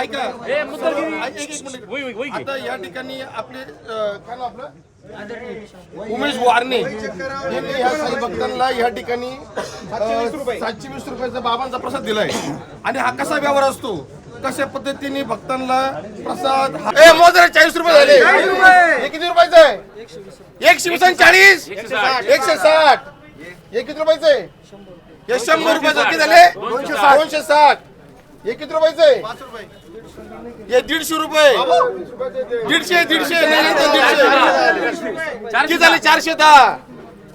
ऐका. एक- एक मिनिट. आता या ठिकाणी आपले काय नाव आपलं? उमेश वारणे. यांनी या साई भक्तांना या ठिकाणी सातशे वीस रुपयाचा बाबांचा प्रसाद दिलाय. आणि हा कसा व्यवहार असतो? कशा पद्धतीने भक्तांना प्रसाद हा- ए मोजरे चाळीस रुपये झाले. हे किती रुपयाचं? आहे एकशे वीस आणि चाळीस? एकशे साठ. हे किती रुपयाचं? आहे हे शंभर रुपयाचं किती झाले? दोनशे साठ. दोनशे साठ. हे किती रुपयाचं? आहे हे दीडशे रुपये. दीडशे दीडशे दीडशे. किती झाले? चारशे दहा.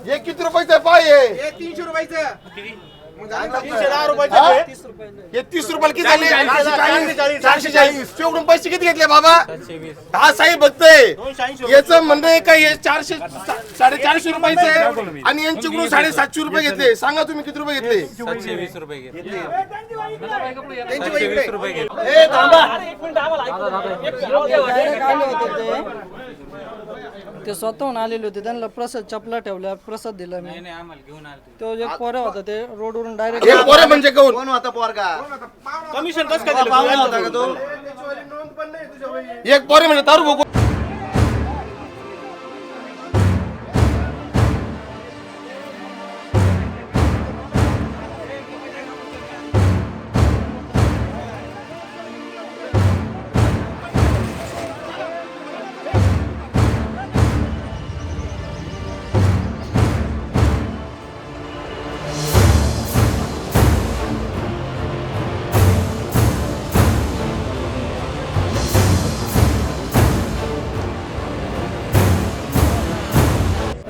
हे किती रुपयाचं आहे? पाय हे तीनशे रुपयाचं. तीनशे दहा रुपयाचे हे? तीस रुपयाला किती झाले? चारशे चाळीस. शेवटून पैसे किती घेतले बाबा? हा साई भक्त आहे याचं म्हणणं आहे का हे चारशे सा- साडेचारशे रुपयाचे आहे? आणि यांच्याकडून साडेसातशे रुपये घेतले. सांगा तुम्ही किती रुपये घेतले? सातशे वीस रुपये होते ते? ते स्वतःहून आलेले होते. त्यांना प्रसाद चपला ठेवल्या प्रसाद दिला मी. नाही आम्हाला घेऊन आले तो एक पोरा होता ते रोडवरून डायरेक्ट हे पोरे म्हणजे कोण? कोण होता पोरगा? कमिशन कसं काय दिलं? होता का तो? एक पोरे म्हणजे दारू बघू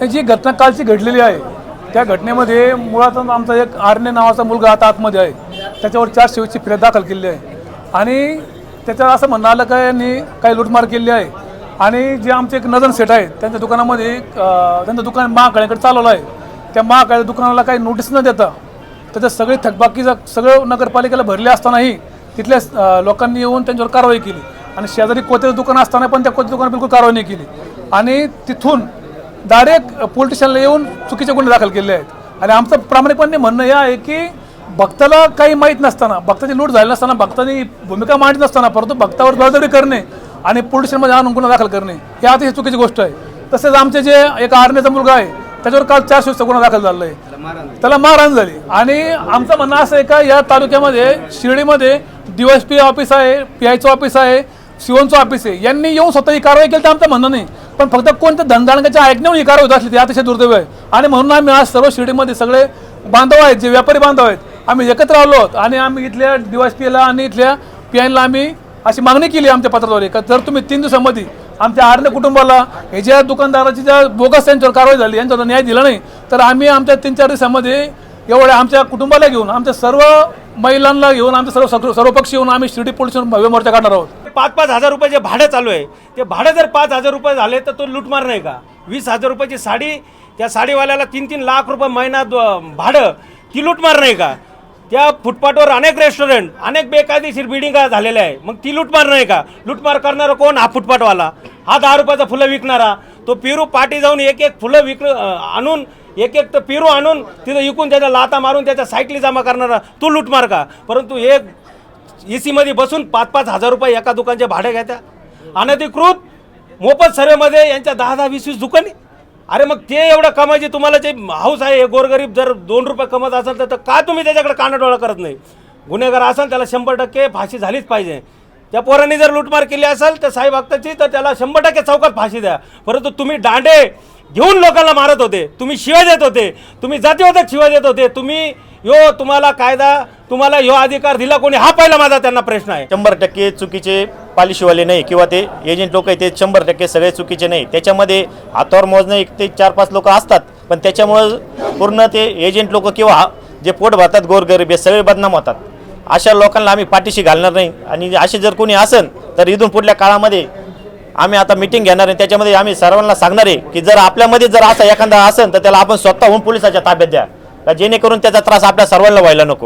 ही जी घटना कालची घडलेली आहे त्या घटनेमध्ये मुळात आमचा एक आरणे नावाचा मुलगा आता आतमध्ये आहे. त्याच्यावर चार शिवची फिर्याद दाखल केली आहे. आणि त्याच्यावर असं म्हणणं आलं का यांनी काही लूटमार केली आहे. आणि जे आमचे एक नजन सेट आहेत त्यांच्या दुकानामध्ये त्यांचं दुकान महाकाळ्याकडे चालवलं आहे. त्या महाकाळ्या दुकानाला काही नोटीस न देता त्याचं सगळी थकबाकीचं सगळं नगरपालिकेला भरले असतानाही तिथल्या लोकांनी येऊन त्यांच्यावर कारवाई केली. आणि शेजारी कोत्याचं दुकान असताना पण त्या कोत्या दुकानात बिलकुल कारवाई नाही केली. आणि तिथून डायरेक्ट पोलीस स्टेशनला येऊन चुकीचे गुन्हे दाखल केले आहेत. आणि आमचं प्रामाणिकपणे म्हणणं हे आहे की भक्ताला काही माहीत नसताना भक्ताची लूट झाली नसताना भक्तानी भूमिका मांडत नसताना परंतु भक्तावर बळजबरी करणे आणि पोलीस स्टेशनमध्ये आणून गुन्हा दाखल करणे ही अतिशय चुकीची गोष्ट आहे. तसेच आमचे जे एक आर्मीचा मुलगा आहे त्याच्यावर काल चार शिवचा गुन्हा दाखल झाला आहे. त्याला मारहाण झाली. आणि आमचं म्हणणं असं आहे का या तालुक्यामध्ये शिर्डीमध्ये डीएसपी ऑफिस आहे पी आयचं ऑफिस आहे शिवनचं ऑफिस आहे यांनी येऊन स्वतः ही कारवाई केली तर आमचं म्हणणं नाही. पण फक्त कोणत्या धनदानकाच्या ऐकण्यावर इकार होत असली ते अतिशय दुर्दैव आहे. आणि म्हणून आम्ही आज सर्व शिर्डीमध्ये सगळे बांधव आहेत जे व्यापारी बांधव आहेत आम्ही एकत्र आलो आहोत. आणि आम्ही इथल्या डीवायसपीला आणि इथल्या पी आयला आम्ही अशी मागणी केली आमच्या पत्राद्वारे का जर तुम्ही तीन दिवसामध्ये आमच्या आर्य कुटुंबाला हे ज्या दुकानदाराची ज्या बोगस त्यांच्यावर कारवाई झाली यांच्यावर न्याय दिला नाही तर आम्ही आमच्या तीन चार दिवसामध्ये एवढ्या आमच्या कुटुंबाला घेऊन आमच्या सर्व महिलांना घेऊन आमच्या सर्व सर्व- येऊन आम्ही शिर्डी पोलीस भव्य मोर्चा काढणार आहोत. पाच पाच हजार रुपये जे भाडं चालू आहे ते भाडं जर पाच हजार रुपये झाले तर तो लूटमार नाही का? वीस हजार रुपयाची साडी त्या साडीवाल्याला तीन तीन लाख रुपये महिना द- भाडं ती लूटमार नाही का? त्या फुटपाथवर अनेक रेस्टॉरंट अनेक बेकायदेशीर बिल्डिंगा झालेल्या आहे. मग ती लूटमार नाही का? लूटमार करणारा कोण? हा फुटपाथवाला. हा दहा रुपयाचा फुलं विकणारा. तो पेरू पाठी जाऊन एक एक फुलं विक आणून एक एक तर पेरू आणून तिथं विकून त्याच्या लाता मारून त्याच्या सायकली जमा करणारा तो लूटमार का? परंतु एक ए सीमध्ये बसून पाच पाच हजार रुपये एका दुकानचे भाडे घेत्या. अनधिकृत मोफत सर्वेमध्ये यांच्या दहा दहा वीस वीस दुकाने. अरे मग ते एवढं कमायचे तुम्हाला जे हाऊस आहे हे गोरगरीब जर दोन रुपये कमत असेल तर- का तुम्ही त्याच्याकडे कानाडोळा करत नाही? गुन्हेगार असाल त्याला शंभर टक्के फाशी झालीच पाहिजे. त्या पोरांनी जर लूटमार केली असेल तर साहेब भक्ताची तर त्याला शंभर टक्के चौकात फाशी द्या. परंतु तुम्ही दांडे घेऊन लोकांना मारत होते. तुम्ही शिवाय देत होते. तुम्ही जातीवादक शिवाय देत होते. तुम्ही यो तुम्हाला कायदा तुम्हाला ह्यो अधिकार दिला कोणी? हा पहिला माझा त्यांना प्रश्न आहे. शंभर टक्के चुकीचे पालिशीवाले नाही किंवा ते एजंट लोक आहे ते शंभर टक्के सगळे चुकीचे नाही. त्याच्यामध्ये हातावर मोजणे एक ते चार पाच लोक असतात पण त्याच्यामुळं पूर्ण ते एजंट लोक किंवा हा- जे पोट भरतात गोरगरीब हे सगळे बदनाम होतात. अशा लोकांना आम्ही पाठीशी घालणार नाही. आणि असे जर कोणी असेल तर इथून पुढल्या काळामध्ये आम्ही आता मिटिंग घेणार आहे. त्याच्यामध्ये आम्ही सर्वांना सांगणार आहे की जर आपल्यामध्ये जर असा एखादा असेल तर त्याला आपण स्वतःहून पोलिसाच्या ताब्यात द्या. जेणेकरून त्याचा त्रास आपल्या सर्वांना व्हायला नको.